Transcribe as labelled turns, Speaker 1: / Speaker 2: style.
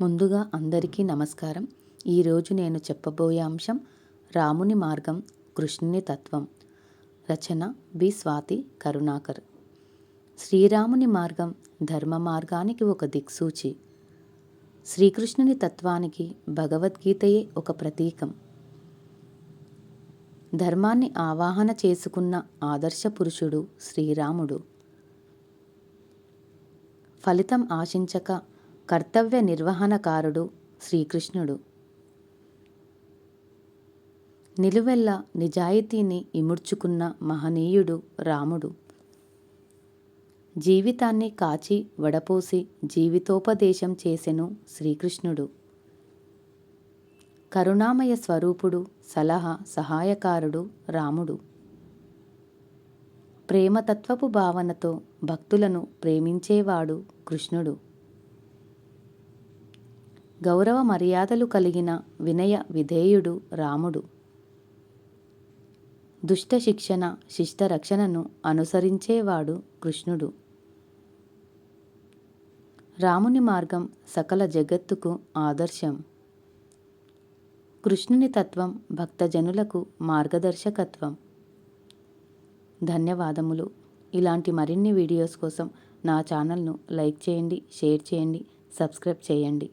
Speaker 1: ముందుగా అందరికీ నమస్కారం. ఈరోజు నేను చెప్పబోయే అంశం రాముని మార్గం కృష్ణుని తత్వం. రచన బి. స్వాతి కరుణాకర్. శ్రీరాముని మార్గం ధర్మ మార్గానికి ఒక దిక్సూచి. శ్రీకృష్ణుని తత్వానికి భగవద్గీతయే ఒక ప్రతీకం. ధర్మాన్ని ఆవాహన చేసుకున్న ఆదర్శ పురుషుడు శ్రీరాముడు. ఫలితం ఆశించక కర్తవ్య నిర్వహణకారుడు శ్రీకృష్ణుడు. నిలువెల్ల నిజాయితీని ఇముడ్చుకున్న మహనీయుడు రాముడు. జీవితాన్ని కాచి వడపోసి జీవితోపదేశం చేసెను శ్రీకృష్ణుడు. కరుణామయ స్వరూపుడు సలహా సహాయకారుడు రాముడు. ప్రేమతత్వపు భావనతో భక్తులను ప్రేమించేవాడు కృష్ణుడు. గౌరవ మర్యాదలు కలిగిన వినయ విధేయుడు రాముడు. దుష్ట శిక్షణ శిష్ట రక్షణను అనుసరించేవాడు కృష్ణుడు. రాముని మార్గం సకల జగత్తుకు ఆదర్శం. కృష్ణుని తత్వం భక్తజనులకు మార్గదర్శకత్వం. ధన్యవాదములు. ఇలాంటి మరిన్ని వీడియోస్ కోసం నా ఛానల్ను లైక్ చేయండి షేర్ చేయండి సబ్స్క్రైబ్ చేయండి.